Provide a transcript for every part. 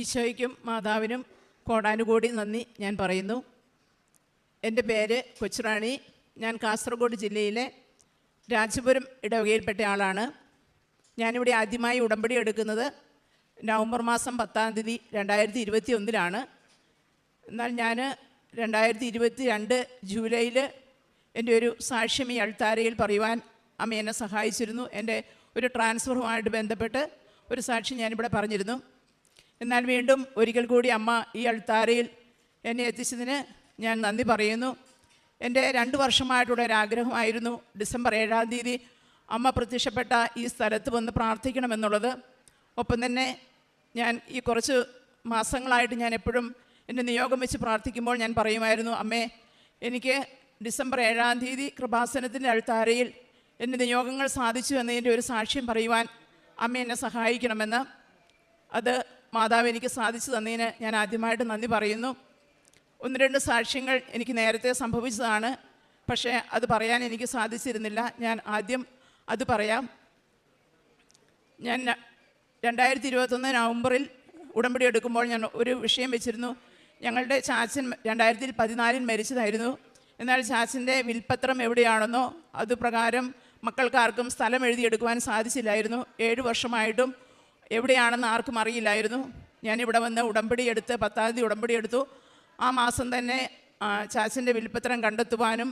ഈശോയ്ക്കും മാതാവിനും കോടാനുകൂടി നന്ദി ഞാൻ പറയുന്നു. എന്റെ പേര് കൊച്ചുറാണി. ഞാൻ കാസർഗോഡ് ജില്ലയിലെ രാജപുരം ഇടവകയിൽപ്പെട്ട ആളാണ്. ഞാനിവിടെ ആദ്യമായി ഉടമ്പടി എടുക്കുന്നത് നവംബർ മാസം പത്താം തീയതി രണ്ടായിരത്തി ഇരുപത്തി ഒന്നിലാണ് എന്നാൽ ഞാൻ രണ്ടായിരത്തി ഇരുപത്തി രണ്ട് ജൂലൈയിൽ എന്റെ ഒരു സാക്ഷ്യം ഈ അൾത്താരയിൽ പറയുവാൻ അമ്മ എന്നെ സഹായിച്ചിരുന്നു. എന്റെ ഒരു ട്രാൻസ്ഫറുമായിട്ട് ബന്ധപ്പെട്ട് ഒരു സാക്ഷ്യം ഞാനിവിടെ പറഞ്ഞിരുന്നു. എന്നാൽ വീണ്ടും ഒരിക്കൽ കൂടി അമ്മ ഈ അൾത്താരയിൽ എന്നെ എത്തിച്ചതിന് ഞാൻ നന്ദി പറയുന്നു. എന്റെ രണ്ട് വർഷമായിട്ടുള്ള ഒരു ആഗ്രഹമായിരുന്നു ഡിസംബർ ഏഴാം തീയതി അമ്മ പ്രത്യക്ഷപ്പെട്ട ഈ സ്ഥലത്ത് വന്ന് പ്രാർത്ഥിക്കണമെന്നുള്ളത് ഒപ്പം തന്നെ ഞാൻ ഈ കുറച്ച് മാസങ്ങളായിട്ട് ഞാൻ എപ്പോഴും എന്റെ നിയോഗം വെച്ച് പ്രാർത്ഥിക്കുമ്പോൾ ഞാൻ പറയുമായിരുന്നു അമ്മേ എനിക്ക് ഡിസംബർ ഏഴാം തീയതി കൃപാസനത്തിന്റെ അൾത്താരയിൽ എന്റെ നിയോഗങ്ങൾ സാധിച്ചു എന്നതിന്റെ ഒരു സാക്ഷ്യം പറയുവാൻ അമ്മ എന്നെ സഹായിക്കണമെന്ന്. അത് മാതാവ് എനിക്ക് സാധിച്ചു തന്നതിന് ഞാൻ ആദ്യമായിട്ട് നന്ദി പറയുന്നു. ഒന്ന് രണ്ട് സാക്ഷ്യങ്ങൾ എനിക്ക് നേരത്തെ സംഭവിച്ചതാണ്. പക്ഷേ അത് പറയാൻ എനിക്ക് സാധിച്ചിരുന്നില്ല. ഞാൻ ആദ്യം അത് പറയാം. ഞാൻ രണ്ടായിരത്തി ഇരുപത്തൊന്ന് നവംബറിൽ ഉടമ്പടി എടുക്കുമ്പോൾ ഞാൻ ഒരു വിഷയം വെച്ചിരുന്നു. ഞങ്ങളുടെ ചാച്ചൻ രണ്ടായിരത്തി പതിനാലിൽ മരിച്ചതായിരുന്നു. എന്നാൽ ചാച്ചന്റെ വിൽപ്പത്രം എവിടെയാണെന്നോ അതുപ്രകാരം മക്കൾക്കാർക്കും സ്ഥലം എഴുതിയെടുക്കുവാൻ സാധിച്ചില്ലായിരുന്നു. ഏഴ് വർഷമായിട്ടും എവിടെയാണെന്ന് ആർക്കും അറിയില്ലായിരുന്നു. ഞാനിവിടെ വന്ന് ഉടമ്പടി എടുത്ത് പത്താം തീയതി ഉടമ്പടി എടുത്തു. ആ മാസം തന്നെ ചാച്ചന്റെ വിൽപ്പത്രം കണ്ടെത്തുവാനും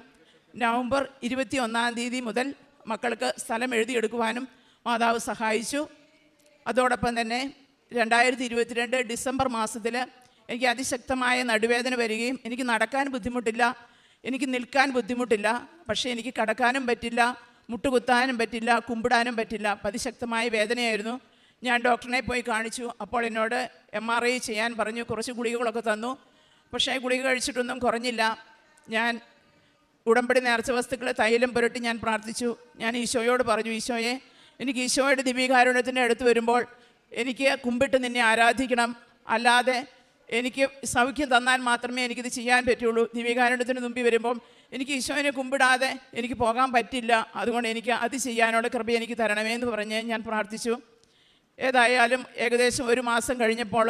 നവംബർ ഇരുപത്തി ഒന്നാം തീയതി മുതൽ മക്കൾക്ക് സ്ഥലം എഴുതിയെടുക്കുവാനും മാതാവ് സഹായിച്ചു. അതോടൊപ്പം തന്നെ രണ്ടായിരത്തി ഇരുപത്തിരണ്ട് ഡിസംബർ മാസത്തിൽ എനിക്ക് അതിശക്തമായ നടുവേദന വരികയും എനിക്ക് നടക്കാൻ ബുദ്ധിമുട്ടില്ല എനിക്ക് നിൽക്കാൻ ബുദ്ധിമുട്ടില്ല പക്ഷേ എനിക്ക് കടക്കാനും പറ്റില്ല മുട്ടുകുത്താനും പറ്റില്ല കുമ്പിടാനും പറ്റില്ല. അതിശക്തമായ വേദനയായിരുന്നു. ഞാൻ ഡോക്ടറിനെ പോയി കാണിച്ചു. അപ്പോൾ എന്നോട് എം ആർ ഐ ചെയ്യാൻ പറഞ്ഞു. കുറച്ച് ഗുളികകളൊക്കെ തന്നു. പക്ഷേ ഗുളിക കഴിച്ചിട്ടൊന്നും കുറഞ്ഞില്ല. ഞാൻ ഉടമ്പടി നേർച്ച വസ്തുക്കൾ തൈലം പുരട്ടി ഞാൻ പ്രാർത്ഥിച്ചു. ഞാൻ ഈശോയോട് പറഞ്ഞു ഈശോയെ എനിക്ക് ഈശോയുടെ ദിവ്യകാരുണ്യത്തിന്റെ അടുത്ത് വരുമ്പോൾ എനിക്ക് കുമ്പിട്ട് നിന്നെ ആരാധിക്കണം. അല്ലാതെ എനിക്ക് സൗഖ്യം തന്നാൽ മാത്രമേ എനിക്കിത് ചെയ്യാൻ പറ്റുള്ളൂ. ദിവ്യകാരുണ്യത്തിന് മുമ്പിൽ വരുമ്പം എനിക്ക് ഈശോനെ കുമ്പിടാതെ എനിക്ക് പോകാൻ പറ്റില്ല. അതുകൊണ്ട് എനിക്ക് അത് ചെയ്യാനുള്ള കൃപ എനിക്ക് തരണമേ എന്ന് പറഞ്ഞ് ഞാൻ പ്രാർത്ഥിച്ചു. ഏതായാലും ഏകദേശം ഒരു മാസം കഴിഞ്ഞപ്പോൾ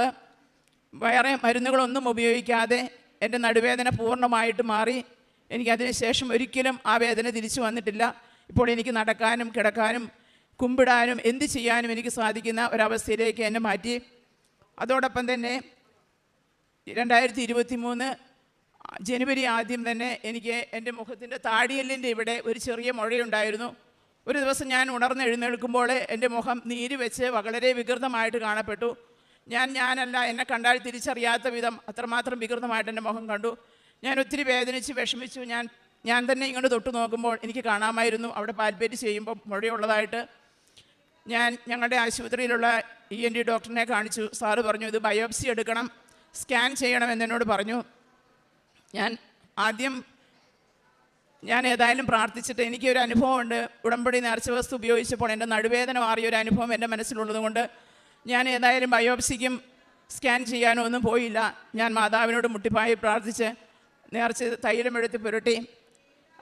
വേറെ മരുന്നുകളൊന്നും ഉപയോഗിക്കാതെ എന്റെ നടുവേദന പൂർണമായിട്ട് മാറി. എനിക്കതിന് ശേഷം ഒരിക്കലും ആ വേദന തിരിച്ചു വന്നിട്ടില്ല. ഇപ്പോൾ എനിക്ക് നടക്കാനും കിടക്കാനും കുമ്പിടാനും എന്ത് ചെയ്യാനും എനിക്ക് സാധിക്കുന്ന ഒരവസ്ഥയിലേക്ക് എന്നെ മാറ്റി. അതോടൊപ്പം തന്നെ രണ്ടായിരത്തി ഇരുപത്തി മൂന്ന് ജനുവരി ആദ്യം തന്നെ എനിക്ക് എന്റെ മുഖത്തിന്റെ താടിയെല്ലിന്റെ ഇവിടെ ഒരു ചെറിയ മുഴയുണ്ടായിരുന്നു. ഒരു ദിവസം ഞാൻ ഉണർന്ന് എഴുന്നേൽക്കുമ്പോൾ എന്റെ മുഖം നീര് വെച്ച് വളരെ വികൃതമായിട്ട് കാണപ്പെട്ടു. ഞാൻ ഞാനല്ല എന്നെ കണ്ടാൽ തിരിച്ചറിയാത്ത വിധം അത്രമാത്രം വികൃതമായിട്ട് എന്റെ മുഖം കണ്ടു. ഞാൻ ഒത്തിരി വേദനിച്ച് വിഷമിച്ചു. ഞാൻ ഞാൻ തന്നെ ഇങ്ങോട്ട് തൊട്ട് നോക്കുമ്പോൾ എനിക്ക് കാണാമായിരുന്നു. അവിടെ പാൽപ്പേറ്റ് ചെയ്യുമ്പോൾ മുഴയുള്ളതായിട്ട്. ഞാൻ ഞങ്ങളുടെ ആശുപത്രിയിലുള്ള ഇ എൻ ഡി ഡോക്ടറിനെ കാണിച്ചു. സാറ് പറഞ്ഞു ഇത് ബയോപ്സി എടുക്കണം സ്കാൻ ചെയ്യണം എന്നോട് പറഞ്ഞു. ഞാൻ ആദ്യം ഞാൻ ഏതായാലും പ്രാർത്ഥിച്ചിട്ട് എനിക്കൊരു അനുഭവമുണ്ട്. ഉടമ്പടി നേർച്ച വസ്തു ഉപയോഗിച്ചപ്പോൾ എന്റെ നടുവേദന മാറിയ ഒരു അനുഭവം എന്റെ മനസ്സിലുള്ളതുകൊണ്ട് ഞാൻ ഏതായാലും ബയോപ്സിക്കും സ്കാൻ ചെയ്യാനോ ഒന്നും പോയില്ല. ഞാൻ മാതാവിനോട് മുട്ടിപ്പായി പ്രാർത്ഥിച്ച് നേർച്ച തൈലമെടുത്ത് പുരട്ടി.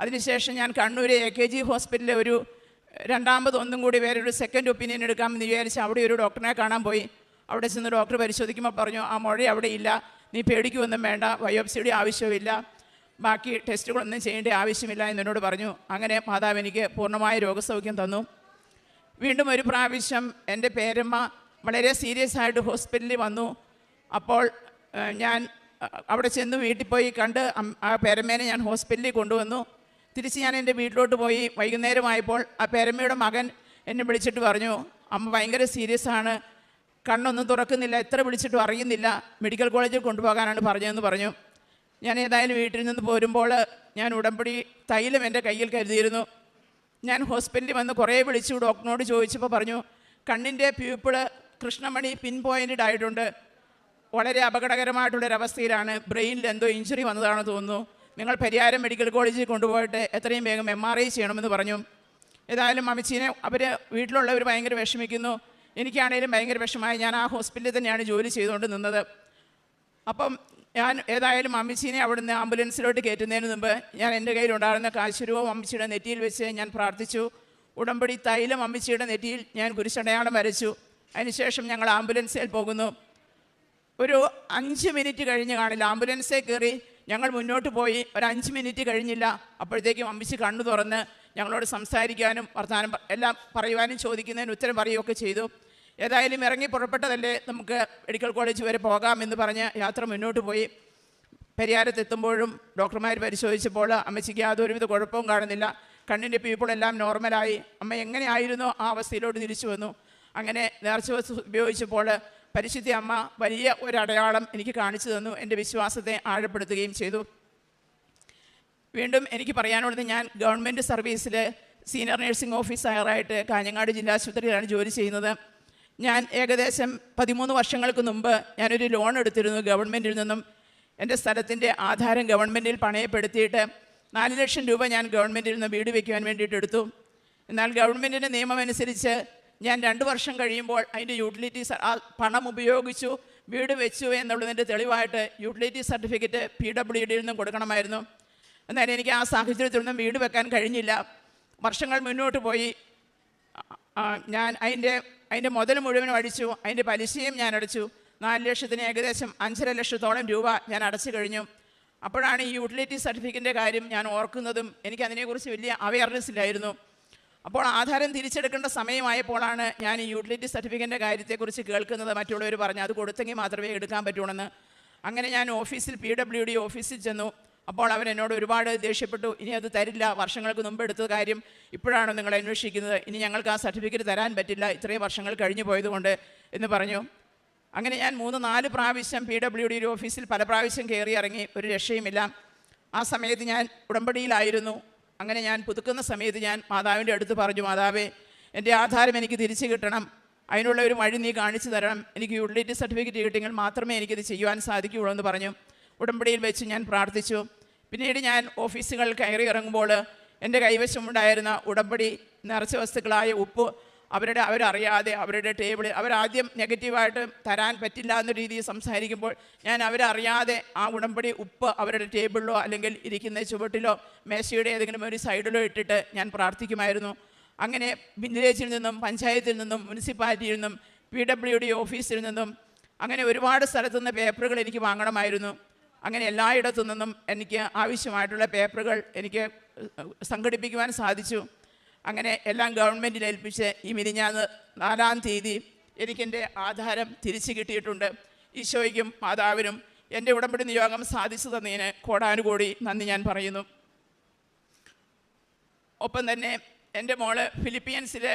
അതിനുശേഷം ഞാൻ കണ്ണൂർ എ കെ ജി ഹോസ്പിറ്റലിലെ ഒരു രണ്ടാമത് ഒന്നും കൂടി വേറൊരു ഒരു സെക്കൻഡ് ഒപ്പീനിയൻ എടുക്കാമെന്ന് വിചാരിച്ച് അവിടെ ഒരു ഡോക്ടറിനെ കാണാൻ പോയി. അവിടെ ചെന്ന് ഡോക്ടർ പരിശോധിക്കുമ്പോൾ പറഞ്ഞു ആ മുഴ അവിടെ ഇല്ല. നീ പേടിക്കുമൊന്നും വേണ്ട. ബയോപ്സിയുടെ ആവശ്യമില്ല ബാക്കി ടെസ്റ്റുകളൊന്നും ചെയ്യേണ്ട ആവശ്യമില്ല എന്ന് എന്നോട് പറഞ്ഞു. അങ്ങനെ മാതാവ് എനിക്ക് പൂർണമായ രോഗസൗഖ്യം തന്നു. വീണ്ടും ഒരു പ്രാവശ്യം എന്റെ പേരമ്മ വളരെ സീരിയസ് ആയിട്ട് ഹോസ്പിറ്റലിൽ വന്നു. അപ്പോൾ ഞാൻ അവിടെ ചെന്ന് വീട്ടിൽ പോയി കണ്ട് ആ പേരമ്മേനെ ഞാൻ ഹോസ്പിറ്റലിൽ കൊണ്ടുവന്നു. തിരിച്ച് ഞാൻ എന്റെ വീട്ടിലോട്ട് പോയി. വൈകുന്നേരമായപ്പോൾ ആ പേരമ്മയുടെ മകൻ എന്നെ വിളിച്ചിട്ട് പറഞ്ഞു അമ്മ ഭയങ്കര സീരിയസ് ആണ്. കണ്ണൊന്നും തുറക്കുന്നില്ല. എത്ര വിളിച്ചിട്ടും അറിയുന്നില്ല. മെഡിക്കൽ കോളേജിൽ കൊണ്ടുപോകാനാണ് പറഞ്ഞതെന്ന് പറഞ്ഞു. ഞാൻ ഏതായാലും വീട്ടിൽ നിന്ന് പോരുമ്പോൾ ഞാൻ ഉടമ്പടി തൈലം എന്റെ കയ്യിൽ കരുതിയിരുന്നു. ഞാൻ ഹോസ്പിറ്റലിൽ വന്ന് കുറേ വിളിച്ചു. ഡോക്ടറിനോട് ചോദിച്ചപ്പോൾ പറഞ്ഞു കണ്ണിന്റെ പ്യൂപ്പിൾ കൃഷ്ണമണി പിൻ പോയിന്റഡ് ആയിട്ടുണ്ട്. വളരെ അപകടകരമായിട്ടുള്ളൊരവസ്ഥയിലാണ്. ബ്രെയിനിൽ എന്തോ ഇഞ്ചുറി വന്നതാണെന്ന് തോന്നുന്നു. നിങ്ങൾ പരിയാരം മെഡിക്കൽ കോളേജിൽ കൊണ്ടുപോയിട്ട് എത്രയും വേഗം എം ആർ ഐ ചെയ്യണമെന്ന് പറഞ്ഞു. ഏതായാലും അമ്മച്ചീനെ അവർ വീട്ടിലുള്ളവർ ഭയങ്കര വിഷമിക്കുന്നു. എനിക്കാണേലും ഭയങ്കര വിഷമമായി. ഞാൻ ആ ഹോസ്പിറ്റലിൽ തന്നെയാണ് ജോലി ചെയ്തുകൊണ്ട് നിന്നത്. അപ്പം ഞാൻ ഏതായാലും അമ്മച്ചീനെ അവിടുന്ന് ആംബുലൻസിലോട്ട് കയറ്റുന്നതിന് മുമ്പ് ഞാൻ എന്റെ കയ്യിലുണ്ടായിരുന്ന കാശുരൂപം അമ്മച്ചിയുടെ നെറ്റിയിൽ വെച്ച് ഞാൻ പ്രാർത്ഥിച്ചു. ഉടമ്പടി തൈലം അമ്മച്ചിയുടെ നെറ്റിയിൽ ഞാൻ കുരിശടയാളം വരച്ചു. അതിനുശേഷം ഞങ്ങൾ ആംബുലൻസിൽ പോകുന്നു. ഒരു അഞ്ച് മിനിറ്റ് കഴിഞ്ഞ് കാണില്ല. ആംബുലൻസേ കയറി ഞങ്ങൾ മുന്നോട്ട് പോയി. ഒരു അഞ്ച് മിനിറ്റ് കഴിഞ്ഞില്ല. അപ്പോഴത്തേക്കും അമ്മച്ചി കണ്ണു തുറന്ന് ഞങ്ങളോട് സംസാരിക്കാനും വർത്തമാനം എല്ലാം പറയുവാനും ചോദിക്കുന്നതിന് ഉത്തരം പറയുകയൊക്കെ ചെയ്തു. ഏതായാലും ഇറങ്ങി പുറപ്പെട്ടതല്ലേ നമുക്ക് മെഡിക്കൽ കോളേജ് വരെ പോകാം എന്ന് പറഞ്ഞ് യാത്ര മുന്നോട്ട് പോയി. പരിഹാരത്തെത്തുമ്പോഴും ഡോക്ടർമാർ പരിശോധിച്ചപ്പോൾ അമ്മച്ചിക്ക് യാതൊരുവിധ കുഴപ്പവും കാണുന്നില്ല. കണ്ണിന്റെ പീപ്പിളെല്ലാം നോർമലായി. അമ്മ എങ്ങനെയായിരുന്നോ ആ അവസ്ഥയിലോട്ട് തിരിച്ചു വന്നു. അങ്ങനെ നേർച്ച വസ്തു ഉപയോഗിച്ചപ്പോൾ പരിശുദ്ധ അമ്മ വലിയ ഒരു അടയാളം എനിക്ക് കാണിച്ചു തന്നു. എന്റെ വിശ്വാസത്തെ ആഴപ്പെടുത്തുകയും ചെയ്തു. വീണ്ടും എനിക്ക് പറയാനുള്ളത് ഞാൻ ഗവൺമെന്റ് സർവീസിൽ സീനിയർ നഴ്സിംഗ് ഓഫീസറായിട്ട് കാഞ്ഞങ്ങാട് ജില്ലാ ആശുപത്രിയിലാണ് ജോലി ചെയ്യുന്നത്. ഞാൻ ഏകദേശം പതിമൂന്ന് വർഷങ്ങൾക്ക് മുമ്പ് ഞാനൊരു ലോൺ എടുത്തിരുന്നു ഗവൺമെന്റിൽ നിന്നും. എന്റെ സ്ഥലത്തിന്റെ ആധാരം ഗവൺമെന്റിൽ പണയപ്പെടുത്തിയിട്ട് നാല് ലക്ഷം രൂപ ഞാൻ ഗവൺമെന്റിൽ നിന്ന് വീട് വയ്ക്കുവാൻ വേണ്ടിയിട്ട് എടുത്തു. എന്നാൽ ഗവൺമെന്റിന്റെ നിയമം അനുസരിച്ച് ഞാൻ രണ്ട് വർഷം കഴിയുമ്പോൾ അതിന്റെ യൂട്ടിലിറ്റീസ് പണം ഉപയോഗിച്ചു വീട് വെച്ചു എന്നുള്ളതിന്റെ തെളിവായിട്ട് യൂട്ടിലിറ്റി സർട്ടിഫിക്കറ്റ് പി ഡബ്ല്യു ഡിയിൽ നിന്നും കൊടുക്കണമായിരുന്നു. എന്നാൽ എനിക്ക് ആ സാഹചര്യത്തിൽ നിന്നും വീട് വെക്കാൻ കഴിഞ്ഞില്ല. വർഷങ്ങൾ മുന്നോട്ട് പോയി. ഞാൻ അതിന്റെ അതിന്റെ മുതൽ മുഴുവനും അടിച്ചു അതിന്റെ പലിശയും ഞാൻ അടച്ചു. നാല് ലക്ഷത്തിന് ഏകദേശം അഞ്ചര ലക്ഷത്തോളം രൂപ ഞാൻ അടച്ചു കഴിഞ്ഞു. അപ്പോഴാണ് ഈ യൂട്ടിലിറ്റി സർട്ടിഫിക്കറ്റിന്റെ കാര്യം ഞാൻ ഓർക്കുന്നതും എനിക്ക് അതിനെക്കുറിച്ച് വലിയ അവയർനെസ് ഇല്ലായിരുന്നു. അപ്പോൾ ആധാരം തിരിച്ചെടുക്കേണ്ട സമയമായപ്പോഴാണ് ഞാൻ ഈ യൂട്ടിലിറ്റി സർട്ടിഫിക്കറ്റിന്റെ കാര്യത്തെക്കുറിച്ച് കേൾക്കുന്നത്. മറ്റുള്ളവർ പറഞ്ഞു അത് കൊടുത്തെങ്കിൽ മാത്രമേ എടുക്കാൻ പറ്റുള്ളൂ അങ്ങനെ ഞാൻ ഓഫീസിൽ പി ഡബ്ല്യു ഡി ഓഫീസിൽ ചെന്നു. അപ്പോൾ അവൻ എന്നോട് ഒരുപാട് ദേഷ്യപ്പെട്ടു. ഇനി അത് തരില്ല. വർഷങ്ങൾക്ക് മുമ്പ് എടുത്ത കാര്യം ഇപ്പോഴാണ് നിങ്ങൾ അന്വേഷിക്കുന്നത്? ഇനി ഞങ്ങൾക്ക് ആ സർട്ടിഫിക്കറ്റ് തരാൻ പറ്റില്ല. ഇത്രയും വർഷങ്ങൾ കഴിഞ്ഞു പോയതുകൊണ്ട് എന്ന് പറഞ്ഞു. അങ്ങനെ ഞാൻ മൂന്ന് നാല് പ്രാവശ്യം പി ഡബ്ല്യു ഡി ഓഫീസിൽ പല പ്രാവശ്യം കയറി ഇറങ്ങി. ഒരു രക്ഷയുമില്ല. ആ സമയത്ത് ഞാൻ ഉടമ്പടിയിലായിരുന്നു. അങ്ങനെ ഞാൻ പുതുക്കുന്ന സമയത്ത് ഞാൻ മാതാവിന്റെ അടുത്ത് പറഞ്ഞു മാതാവേ എന്റെ ആധാരം എനിക്ക് തിരിച്ചു കിട്ടണം. അതിനുള്ള ഒരു വഴി നീ കാണിച്ചു തരണം. എനിക്ക് യൂട്ടിലിറ്റി സർട്ടിഫിക്കറ്റ് കിട്ടിയെങ്കിൽ മാത്രമേ എനിക്കിത് ചെയ്യുവാൻ സാധിക്കുകയുള്ളൂ എന്ന് പറഞ്ഞു. ഉടമ്പടിയിൽ വെച്ച് ഞാൻ പ്രാർത്ഥിച്ചു. പിന്നീട് ഞാൻ ഓഫീസുകൾ കയറി ഇറങ്ങുമ്പോൾ എന്റെ കൈവശമുണ്ടായിരുന്ന ഉടമ്പടി നിറച്ച വസ്തുക്കളായ ഉപ്പ് അവരുടെ അവരറിയാതെ അവരുടെ ടേബിളിൽ അവരാദ്യം നെഗറ്റീവായിട്ട് തരാൻ പറ്റില്ല എന്ന രീതിയിൽ സംസാരിക്കുമ്പോൾ ഞാൻ അവരറിയാതെ ആ ഉടമ്പടി ഉപ്പ് അവരുടെ ടേബിളിലോ അല്ലെങ്കിൽ ഇരിക്കുന്ന ചുവട്ടിലോ മേശയുടെ ഏതെങ്കിലും ഒരു സൈഡിലോ ഇട്ടിട്ട് ഞാൻ പ്രാർത്ഥിക്കുമായിരുന്നു. അങ്ങനെ വില്ലേജിൽ നിന്നും പഞ്ചായത്തിൽ നിന്നും മുനിസിപ്പാലിറ്റിയിൽ നിന്നും പി ഡബ്ല്യു ഡി ഓഫീസിൽ നിന്നും അങ്ങനെ ഒരുപാട് സ്ഥലത്തുനിന്ന് പേപ്പറുകൾ എനിക്ക് വാങ്ങണമായിരുന്നു. അങ്ങനെ എല്ലായിടത്തു നിന്നും എനിക്ക് ആവശ്യമായിട്ടുള്ള പേപ്പറുകൾ എനിക്ക് സംഘടിപ്പിക്കുവാൻ സാധിച്ചു. അങ്ങനെ എല്ലാം ഗവൺമെന്റിൽ ഏൽപ്പിച്ച് ഈ മിനിഞ്ഞാന്ന് നാലാം തീയതി എനിക്കെന്റെ ആധാരം തിരിച്ചു കിട്ടിയിട്ടുണ്ട്. ഈശോയ്ക്കും മാതാവിനും എന്റെ ഉടമ്പടി നിയോഗം സാധിച്ചു തന്നതിന് കോടാനുകൂടി നന്ദി ഞാൻ പറയുന്നു. ഒപ്പം തന്നെ എന്റെ മോൾ ഫിലിപ്പീൻസിലെ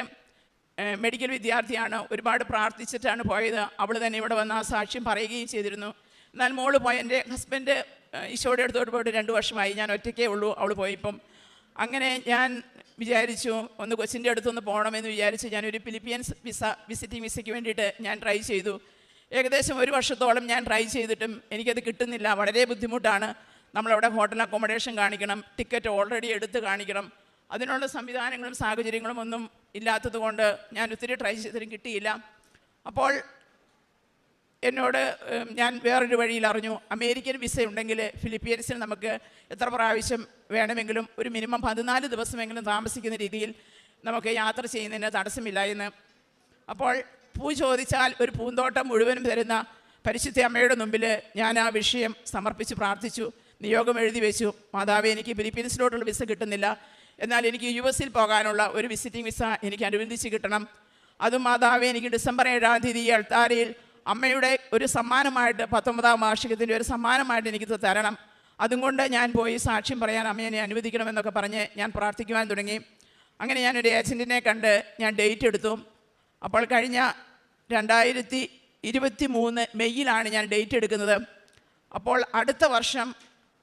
മെഡിക്കൽ വിദ്യാർത്ഥിയാണ് ഒരുപാട് പ്രാർത്ഥിച്ചിട്ടാണ് പോയത്. അവൾ തന്നെ ഇവിടെ വന്ന് ആ സാക്ഷ്യം പറയുകയും ചെയ്തിരുന്നു. എന്നാൽ മോൾ പോയ എന്റെ ഹസ്ബൻഡ് ഈശോയുടെ അടുത്തോട്ട് പോയിട്ട് രണ്ട് വർഷമായി. ഞാൻ ഒറ്റയ്ക്കേ ഉള്ളൂ അവൾ പോയിപ്പം അങ്ങനെ ഞാൻ വിചാരിച്ചു ഒന്ന് കൊച്ചിന്റെ അടുത്തൊന്ന് പോകണമെന്ന് വിചാരിച്ച് ഞാനൊരു ഫിലിപ്പീൻസ് വിസ വിസിറ്റിംഗ് വിസയ്ക്ക് വേണ്ടിയിട്ട് ഞാൻ ട്രൈ ചെയ്തു. ഏകദേശം ഒരു വർഷത്തോളം ഞാൻ ട്രൈ ചെയ്തിട്ടും എനിക്കത് കിട്ടുന്നില്ല. വളരെ ബുദ്ധിമുട്ടാണ്. നമ്മളവിടെ ഹോട്ടൽ അക്കോമഡേഷൻ കാണിക്കണം ടിക്കറ്റ് ഓൾറെഡി എടുത്ത് കാണിക്കണം. അതിനുള്ള സംവിധാനങ്ങളും സാഹചര്യങ്ങളും ഒന്നും ഇല്ലാത്തത് കൊണ്ട് ഞാൻ ഒത്തിരി ട്രൈ ചെയ്തിട്ടും കിട്ടിയില്ല. അപ്പോൾ എന്നോട് ഞാൻ വേറൊരു വഴിയിൽ അറിഞ്ഞു. അമേരിക്കൻ വിസ ഉണ്ടെങ്കിൽ ഫിലിപ്പീൻസിൽ നമുക്ക് എത്ര പ്രാവശ്യം വേണമെങ്കിലും ഒരു മിനിമം പതിനാല് ദിവസമെങ്കിലും താമസിക്കുന്ന രീതിയിൽ നമുക്ക് യാത്ര ചെയ്യുന്നതിന് തടസ്സമില്ല എന്ന്. അപ്പോൾ പൂ ചോദിച്ചാൽ ഒരു പൂന്തോട്ടം മുഴുവനും തരുന്ന പരിശുദ്ധ അമ്മയുടെ മുമ്പിൽ ഞാൻ ആ വിഷയം സമർപ്പിച്ച് പ്രാർത്ഥിച്ചു നിയോഗം എഴുതി വെച്ചു. മാതാവ് എനിക്ക് ഫിലിപ്പീൻസിലോട്ടുള്ള വിസ കിട്ടുന്നില്ല. എന്നാൽ എനിക്ക് യു എസിൽ പോകാനുള്ള ഒരു വിസിറ്റിംഗ് വിസ എനിക്ക് അനുവദിച്ച് കിട്ടണം. അതും മാതാവ് എനിക്ക് ഡിസംബർ ഏഴാം തീയതി അൾത്താരയിൽ അമ്മയുടെ ഒരു സമ്മാനമായിട്ട് പത്തൊമ്പതാം വാർഷികത്തിന്റെ ഒരു സമ്മാനമായിട്ട് എനിക്ക് തരണം. അതുകൊണ്ട് ഞാൻ പോയി സാക്ഷ്യം പറയാൻ അമ്മയെ അനുവദിക്കണമെന്നൊക്കെ പറഞ്ഞ് ഞാൻ പ്രാർത്ഥിക്കുവാൻ തുടങ്ങി. അങ്ങനെ ഞാനൊരു ഏജന്റിനെ കണ്ട് ഞാൻ ഡേറ്റ് എടുത്തു. അപ്പോൾ കഴിഞ്ഞ രണ്ടായിരത്തി ഇരുപത്തി മൂന്ന് മെയ്യിലാണ് ഞാൻ ഡേറ്റ് എടുക്കുന്നത്. അപ്പോൾ അടുത്ത വർഷം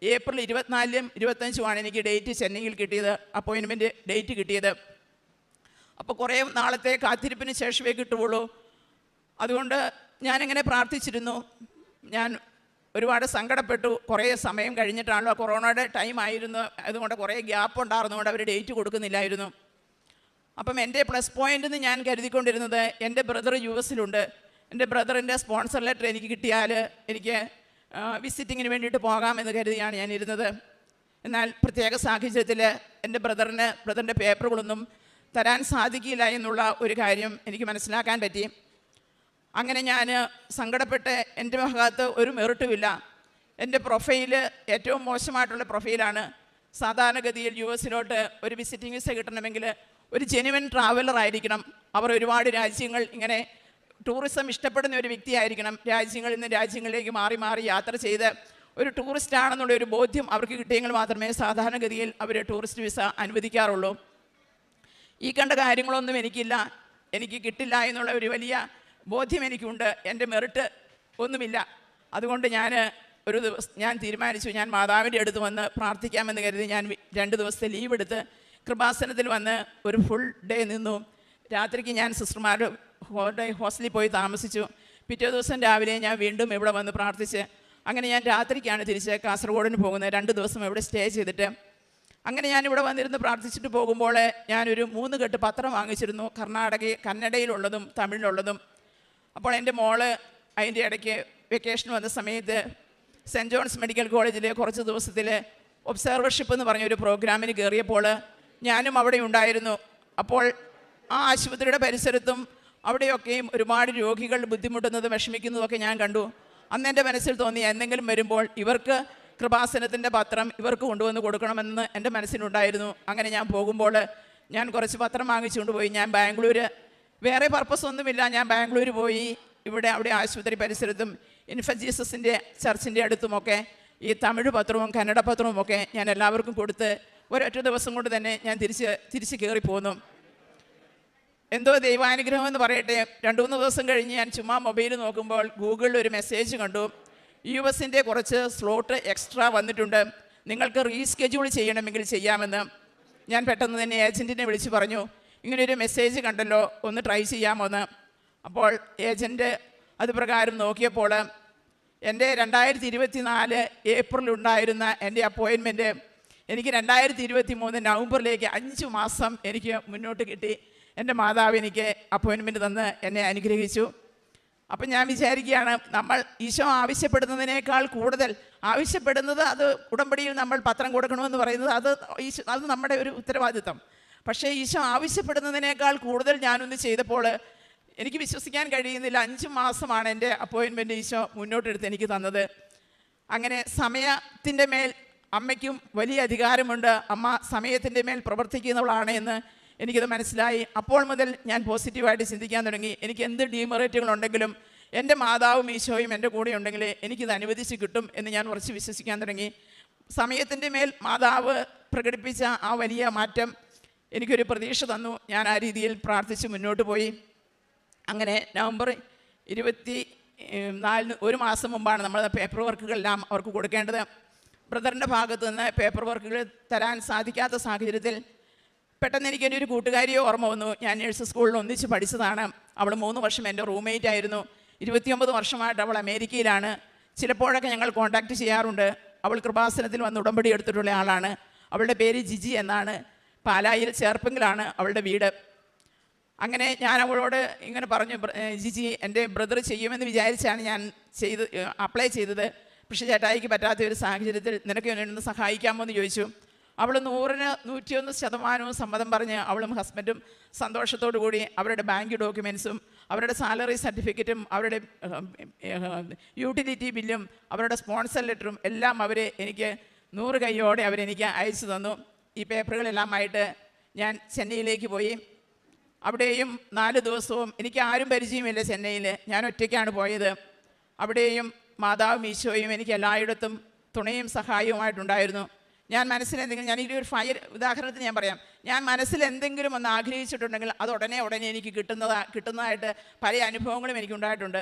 ഏപ്രിൽ ഇരുപത്തിനാലിലും ഇരുപത്തഞ്ചുമാണ് എനിക്ക് ഡേറ്റ് ചെന്നൈയിൽ കിട്ടിയത് അപ്പോയിൻമെന്റ് ഡേറ്റ് കിട്ടിയത്. അപ്പോൾ കുറേ നാളത്തെ കാത്തിരിപ്പിന് ശേഷമേ കിട്ടുകയുള്ളൂ അതുകൊണ്ട് ഞാനിങ്ങനെ പ്രാർത്ഥിച്ചിരുന്നു. ഞാൻ ഒരുപാട് സങ്കടപ്പെട്ടു. കുറേ സമയം കഴിഞ്ഞിട്ടാണല്ലോ കൊറോണയുടെ ടൈം ആയിരുന്നു. അതുകൊണ്ട് കുറേ ഗ്യാപ്പ് ഉണ്ടായിരുന്നുകൊണ്ട് അവർ ഡേറ്റ് കൊടുക്കുന്നില്ലായിരുന്നു. അപ്പം എന്റെ പ്ലസ് പോയിന്റ് എന്ന് ഞാൻ കരുതിക്കൊണ്ടിരുന്നത് എന്റെ ബ്രദർ യു എസിലുണ്ട്. എന്റെ ബ്രദറിന്റെ സ്പോൺസർ ലെറ്റർ എനിക്ക് കിട്ടിയാൽ എനിക്ക് വിസിറ്റിങ്ങിന് വേണ്ടിയിട്ട് പോകാമെന്ന് കരുതിയാണ് ഞാൻ ഇരുന്നത് എന്നാൽ പ്രത്യേക സാഹചര്യത്തിൽ എന്റെ ബ്രദറിന് ബ്രദറിന്റെ പേപ്പറുകളൊന്നും തരാൻ സാധിക്കില്ല എന്നുള്ള ഒരു കാര്യം എനിക്ക് മനസ്സിലാക്കാൻ പറ്റി. അങ്ങനെ ഞാൻ സങ്കടപ്പെട്ട് എന്റെ ഭാഗത്ത് ഒരു മെറിട്ടുമില്ല. എന്റെ പ്രൊഫൈൽ ഏറ്റവും മോശമായിട്ടുള്ള പ്രൊഫൈലാണ്. സാധാരണഗതിയിൽ യു എസിലോട്ട് ഒരു വിസിറ്റിംഗ് വിസ കിട്ടണമെങ്കിൽ ഒരു ജെനുവൻ ട്രാവലർ ആയിരിക്കണം. അവർ ഒരുപാട് രാജ്യങ്ങൾ ഇങ്ങനെ ടൂറിസം ഇഷ്ടപ്പെടുന്ന ഒരു വ്യക്തിയായിരിക്കണം. രാജ്യങ്ങളിൽ നിന്ന് രാജ്യങ്ങളിലേക്ക് മാറി മാറി യാത്ര ചെയ്ത് ഒരു ടൂറിസ്റ്റ് ആണെന്നുള്ള ഒരു ബോധ്യം അവർക്ക് കിട്ടിയെങ്കിൽ മാത്രമേ സാധാരണഗതിയിൽ അവർ ടൂറിസ്റ്റ് വിസ അനുവദിക്കാറുള്ളൂ. ഈ കണ്ട കാര്യങ്ങളൊന്നും എനിക്കില്ല. എനിക്ക് കിട്ടില്ല എന്നുള്ള ഒരു വലിയ ബോധ്യം എനിക്കുണ്ട്. എന്റെ മെറിറ്റ് ഒന്നുമില്ല. അതുകൊണ്ട് ഞാൻ ഒരു ദിവസം ഞാൻ തീരുമാനിച്ചു. ഞാൻ മാതാവിന്റെ അടുത്ത് വന്ന് പ്രാർത്ഥിക്കാമെന്ന് കരുതി ഞാൻ രണ്ട് ദിവസത്തെ ലീവ് എടുത്ത് കൃപാസനത്തിൽ വന്ന് ഒരു ഫുൾ ഡേ നിന്നു. രാത്രിക്ക് ഞാൻ സിസ്റ്റർമാരുടെ ഹോട്ടൽ ഹോസ്റ്റലിൽ പോയി താമസിച്ചു. പിറ്റേ ദിവസം രാവിലെ ഞാൻ വീണ്ടും ഇവിടെ വന്ന് പ്രാർത്ഥിച്ച്. അങ്ങനെ ഞാൻ രാത്രിക്കാണ് തിരിച്ച് കാസർഗോഡിന് പോകുന്നത്. രണ്ട് ദിവസം ഇവിടെ സ്റ്റേ ചെയ്തിട്ട്. അങ്ങനെ ഞാൻ ഇവിടെ വന്നിരുന്ന് പ്രാർത്ഥിച്ചിട്ട് പോകുമ്പോൾ ഞാനൊരു മൂന്ന് കെട്ട് പത്രം വാങ്ങിച്ചിരുന്നു. കർണാടക കന്നഡയിലുള്ളതും തമിഴിലുള്ളതും. അപ്പോൾ എന്റെ മോൾ അതിന്റെ ഇടയ്ക്ക് വെക്കേഷൻ വന്ന സമയത്ത് സെന്റ് ജോൺസ് മെഡിക്കൽ കോളേജിലെ കുറച്ച് ദിവസത്തിൽ ഒബ്സർവർഷിപ്പ് എന്ന് പറഞ്ഞൊരു പ്രോഗ്രാമിന് കയറിയപ്പോൾ ഞാനും അവിടെ ഉണ്ടായിരുന്നു. അപ്പോൾ ആ ആശുപത്രിയുടെ പരിസരത്തും അവിടെയൊക്കെയും ഒരുപാട് രോഗികൾ ബുദ്ധിമുട്ടുന്നതും വിഷമിക്കുന്നതൊക്കെ ഞാൻ കണ്ടു. അന്ന് എന്റെ മനസ്സിൽ തോന്നി എന്തെങ്കിലും വരുമ്പോൾ ഇവർക്ക് കൃപാസനത്തിന്റെ പത്രം ഇവർക്ക് കൊണ്ടുവന്ന് കൊടുക്കണമെന്ന് എന്റെ മനസ്സിലുണ്ടായിരുന്നു അങ്ങനെ ഞാൻ പോകുമ്പോൾ ഞാൻ കുറച്ച് പത്രം വാങ്ങിച്ചുകൊണ്ട് പോയി. ഞാൻ ബാംഗ്ലൂർ വേറെ പർപ്പസ് ഒന്നുമില്ല. ഞാൻ ബാംഗ്ലൂർ പോയി. ഇവിടെ അവിടെ ആശുപത്രി പരിസരത്തും ഇൻഫജീസസിന്റെ ചർച്ചിന്റെ അടുത്തുമൊക്കെ ഈ തമിഴ് പത്രവും കന്നഡ പത്രവും ഒക്കെ ഞാൻ എല്ലാവർക്കും കൊടുത്ത് ഒരൊറ്റ ദിവസം കൊണ്ട് തന്നെ ഞാൻ തിരിച്ച് തിരിച്ച് കയറി പോന്നു. എന്തോ ദൈവാനുഗ്രഹം എന്ന് പറയട്ടെ. രണ്ട് മൂന്ന് ദിവസം കഴിഞ്ഞ് ഞാൻ ചുമ്മാ മൊബൈൽ നോക്കുമ്പോൾ ഗൂഗിളിൽ ഒരു മെസ്സേജ് കണ്ടു. യു എസിന്റെ കുറച്ച് സ്ലോട്ട് എക്സ്ട്രാ വന്നിട്ടുണ്ട്. നിങ്ങൾക്ക് റീസ്കെഡ്യൂൾ ചെയ്യണമെങ്കിൽ ചെയ്യാമെന്ന്. ഞാൻ പെട്ടെന്ന് തന്നെ ഏജന്റിനെ വിളിച്ച് പറഞ്ഞു. ഇങ്ങനൊരു മെസ്സേജ് കണ്ടല്ലോ ഒന്ന് ട്രൈ ചെയ്യാമോന്ന്. അപ്പോൾ ഏജന്റ് അത് പ്രകാരം നോക്കിയപ്പോൾ എന്റെ രണ്ടായിരത്തി ഇരുപത്തി നാല് ഏപ്രിൽ ഉണ്ടായിരുന്ന എന്റെ അപ്പോയിൻമെന്റ് എനിക്ക് രണ്ടായിരത്തി ഇരുപത്തി മൂന്ന് നവംബറിലേക്ക് അഞ്ച് മാസം എനിക്ക് മുന്നോട്ട് കിട്ടി. എന്റെ മാതാവ് എനിക്ക് അപ്പോയിൻമെന്റ് തന്ന് എന്നെ അനുഗ്രഹിച്ചു. അപ്പം ഞാൻ വിചാരിക്കുകയാണ് നമ്മൾ ഈശോ ആവശ്യപ്പെടുന്നതിനേക്കാൾ കൂടുതൽ ആവശ്യപ്പെടുന്നത് അത് ഉടമ്പടിയിൽ നമ്മൾ പത്രം കൊടുക്കണമെന്ന് പറയുന്നത് അത് അത് നമ്മുടെ ഒരു ഉത്തരവാദിത്തം. പക്ഷേ ഈശോ ആവശ്യപ്പെടുന്നതിനേക്കാൾ കൂടുതൽ ഞാനൊന്ന് ചെയ്തപ്പോൾ എനിക്ക് വിശ്വസിക്കാൻ കഴിയുന്നില്ല. അഞ്ച് മാസമാണ് എന്റെ അപ്പോയിൻമെന്റ് ഈശോ മുന്നോട്ടെടുത്ത് എനിക്ക് തന്നത്. അങ്ങനെ സമയത്തിന്റെ മേൽ അമ്മയ്ക്കും വലിയ അധികാരമുണ്ട്. അമ്മ സമയത്തിന്റെ മേൽ പ്രവർത്തിക്കുന്നവളാണ് എന്ന് എനിക്കത് മനസ്സിലായി. അപ്പോൾ മുതൽ ഞാൻ പോസിറ്റീവായിട്ട് ചിന്തിക്കാൻ തുടങ്ങി. എനിക്ക് എന്ത് ഡീമെറിറ്റുകളുണ്ടെങ്കിലും എന്റെ മാതാവും ഈശോയും എന്റെ കൂടെ ഉണ്ടെങ്കിൽ എനിക്കിത് അനുവദിച്ച് കിട്ടും എന്ന് ഞാൻ ഉറച്ച് വിശ്വസിക്കാൻ തുടങ്ങി. സമയത്തിന്റെ മേൽ മാതാവ് പ്രകടിപ്പിച്ച ആ വലിയ മാറ്റം എനിക്കൊരു പ്രതീക്ഷ തന്നു. ഞാൻ ആ രീതിയിൽ പ്രാർത്ഥിച്ച് മുന്നോട്ട് പോയി. അങ്ങനെ നവംബർ ഇരുപത്തി നാലിന് ഒരു മാസം മുമ്പാണ് നമ്മൾ പേപ്പർ വർക്കുകളെല്ലാം അവർക്ക് കൊടുക്കേണ്ടത്. ബ്രദറിന്റെ ഭാഗത്ത് നിന്ന് പേപ്പർ വർക്കുകൾ തരാൻ സാധിക്കാത്ത സാഹചര്യത്തിൽ പെട്ടെന്ന് എനിക്ക് എന്റെ ഒരു കൂട്ടുകാരിയെ ഓർമ്മ വന്നു. ഞാൻ നേഴ്സ് സ്കൂളിൽ ഒന്നിച്ച് പഠിച്ചതാണ്. അവൾ മൂന്ന് വർഷം എന്റെ റൂംമേറ്റ് ആയിരുന്നു. ഇരുപത്തിയൊമ്പത് വർഷമായിട്ട് അവൾ അമേരിക്കയിലാണ്. ചിലപ്പോഴൊക്കെ ഞങ്ങൾ കോൺടാക്റ്റ് ചെയ്യാറുണ്ട്. അവൾ കൃപാസനത്തിൽ വന്ന് ഉടമ്പടി എടുത്തിട്ടുള്ള ആളാണ്. അവളുടെ പേര് ജിജി എന്നാണ്. പാലായിൽ ചേർപ്പെങ്കിലാണ് അവളുടെ വീട്. അങ്ങനെ ഞാൻ അവളോട് ഇങ്ങനെ പറഞ്ഞു ജിജി എന്റെ ബ്രദർ ചെയ്യുമെന്ന് വിചാരിച്ചാണ് ഞാൻ ചെയ്ത് അപ്ലൈ ചെയ്തത്. പക്ഷേ ചേട്ടായിക്ക് പറ്റാത്ത ഒരു സാഹചര്യത്തിൽ നിനക്ക് ഒന്ന് സഹായിക്കാമോ എന്ന് ചോദിച്ചു. അവൾ നൂറിന് നൂറ്റിയൊന്ന് ശതമാനവും സമ്മതം പറഞ്ഞ് അവളും ഹസ്ബൻഡും സന്തോഷത്തോടു കൂടി അവരുടെ ബാങ്ക് ഡോക്യുമെൻസും അവരുടെ സാലറി സർട്ടിഫിക്കറ്റും അവരുടെ യൂട്ടിലിറ്റി ബില്ലും അവരുടെ സ്പോൺസർ ലെറ്ററും എല്ലാം അവർ എനിക്ക് നൂറ് കൈയോടെ അവരെനിക്ക് അയച്ചു തന്നു. ഈ പേപ്പറുകളെല്ലാമായിട്ട് ഞാൻ ചെന്നൈയിലേക്ക് പോയി. അവിടെയും നാല് ദിവസവും എനിക്ക് ആരും പരിചയമില്ല ചെന്നൈയിൽ ഞാൻ ഒറ്റയ്ക്കാണ് പോയത്. അവിടെയും മാതാവും ഈശോയും എനിക്ക് എല്ലായിടത്തും തുണയും സഹായവുമായിട്ടുണ്ടായിരുന്നു. ഞാൻ മനസ്സിൽ എന്തെങ്കിലും ഞാൻ ഇനി ഒരു ഫയൽ ഉദാഹരണത്തിന് ഞാൻ പറയാം. ഞാൻ മനസ്സിൽ എന്തെങ്കിലും ഒന്ന് ആഗ്രഹിച്ചിട്ടുണ്ടെങ്കിൽ അത് ഉടനെ ഉടനെ എനിക്ക് കിട്ടുന്നതാ കിട്ടുന്നതായിട്ട് പല അനുഭവങ്ങളും എനിക്കുണ്ടായിട്ടുണ്ട്.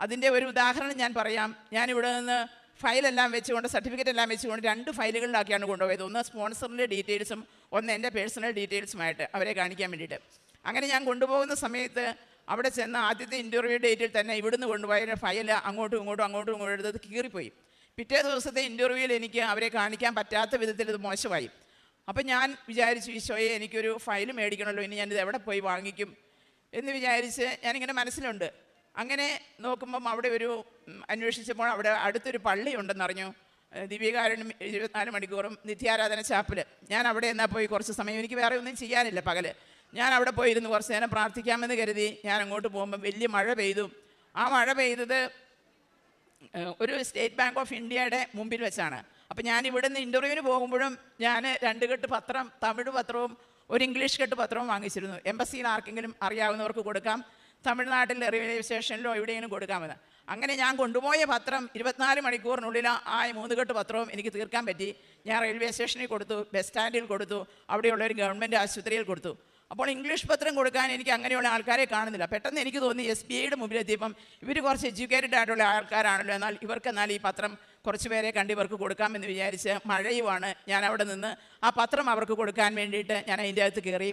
അതിന്റെ ഒരു ഉദാഹരണം ഞാൻ പറയാം. ഞാൻ ഇവിടെ നിന്ന് ഫയലെല്ലാം വെച്ചുകൊണ്ട് സർട്ടിഫിക്കറ്റ് എല്ലാം വെച്ചുകൊണ്ട് രണ്ട് ഫയലുകളിലാക്കിയാണ് കൊണ്ടുപോയത്. ഒന്ന് സ്പോൺസറിന്റെ ഡീറ്റെയിൽസും ഒന്ന് എന്റെ പേഴ്സണൽ ഡീറ്റെയിൽസുമായിട്ട് അവരെ കാണിക്കാൻ വേണ്ടിയിട്ട്. അങ്ങനെ ഞാൻ കൊണ്ടുപോകുന്ന സമയത്ത് അവിടെ ചെന്ന ആദ്യത്തെ ഇന്റർവ്യൂ ഡേറ്റിൽ തന്നെ ഇവിടുന്ന് കൊണ്ടുപോയ ഫയൽ അങ്ങോട്ടും ഇങ്ങോട്ടും അങ്ങോട്ടും ഇങ്ങോട്ടും എടുത്തത് കീറിപ്പോയി. പിറ്റേ ദിവസത്തെ ഇന്റർവ്യൂവിൽ എനിക്ക് അവരെ കാണിക്കാൻ പറ്റാത്ത വിധത്തിൽ ഇത് മോശമായി. അപ്പം ഞാൻ വിചാരിച്ചു ഈശോയെ എനിക്കൊരു ഫയൽ മേടിക്കണമല്ലോ ഇനി ഞാനിത് എവിടെ പോയി വാങ്ങിക്കും എന്ന് വിചാരിച്ച് ഞാനിങ്ങനെ മനസ്സിലുണ്ട്. അങ്ങനെ നോക്കുമ്പം അവിടെ ഒരു അന്വേഷിച്ചപ്പോൾ അവിടെ അടുത്തൊരു പള്ളി ഉണ്ടെന്നറിഞ്ഞു ദിവ്യകാരുണ്യം ഇരുപത്തിനാല് മണിക്കൂറും നിത്യാരാധന ചാപ്പിൽ ഞാൻ അവിടെ എന്നാൽ പോയി കുറച്ച് സമയം? എനിക്ക് വേറെ ഒന്നും ചെയ്യാനില്ല പകൽ. ഞാൻ അവിടെ പോയി ഇരുന്ന് കുറച്ച് നേരം പ്രാർത്ഥിക്കാമെന്ന് കരുതി. ഞാൻ അങ്ങോട്ട് പോകുമ്പോൾ വലിയ മഴ പെയ്തു. ആ മഴ പെയ്തത് ഒരു സ്റ്റേറ്റ് ബാങ്ക് ഓഫ് ഇന്ത്യയുടെ മുമ്പിൽ വെച്ചാണ്. അപ്പോൾ ഞാൻ ഇവിടെ നിന്ന് ഇന്റർവ്യൂവിന് പോകുമ്പോഴും ഞാൻ രണ്ട് കെട്ട് പത്രം തമിഴ് പത്രവും ഒരു ഇംഗ്ലീഷ് കെട്ട് പത്രവും വാങ്ങിച്ചിരുന്നു. എംബസിയിൽ ആർക്കെങ്കിലും അറിയാവുന്നവർക്ക് കൊടുക്കാം. തമിഴ്നാട്ടിൽ റെയിൽവേ സ്റ്റേഷനിലോ എവിടെയെങ്കിലും കൊടുക്കാമെന്ന് അങ്ങനെ ഞാൻ കൊണ്ടുപോയ പത്രം ഇരുപത്തിനാല് മണിക്കൂറിനുള്ളിൽ ആ മൂന്ന് കെട്ട് പത്രവും എനിക്ക് തീർക്കാൻ പറ്റി. ഞാൻ റെയിൽവേ സ്റ്റേഷനിൽ കൊടുത്തു ബസ് സ്റ്റാൻഡിൽ കൊടുത്തു അവിടെയുള്ള ഒരു ഗവൺമെന്റ് ആശുപത്രിയിൽ കൊടുത്തു. അപ്പോൾ ഇംഗ്ലീഷ് പത്രം കൊടുക്കാൻ എനിക്ക് അങ്ങനെയുള്ള ആൾക്കാരെ കാണുന്നില്ല. പെട്ടെന്ന് എനിക്ക് തോന്നി എസ് ബി ഐയുടെ മുമ്പിലെത്തിയപ്പം ഇവർ കുറച്ച് എഡ്യൂക്കേറ്റഡ് ആയിട്ടുള്ള ആൾക്കാരാണല്ലോ. എന്നാൽ ഇവർക്ക് എന്നാൽ ഈ പത്രം കുറച്ച് പേരെ കണ്ട് ഇവർക്ക് കൊടുക്കാമെന്ന് വിചാരിച്ച് മഴയുമാണ് ഞാൻ അവിടെ നിന്ന് ആ പത്രം അവർക്ക് കൊടുക്കാൻ വേണ്ടിയിട്ട് ഞാൻ അതിന്റെ അകത്ത് കയറി.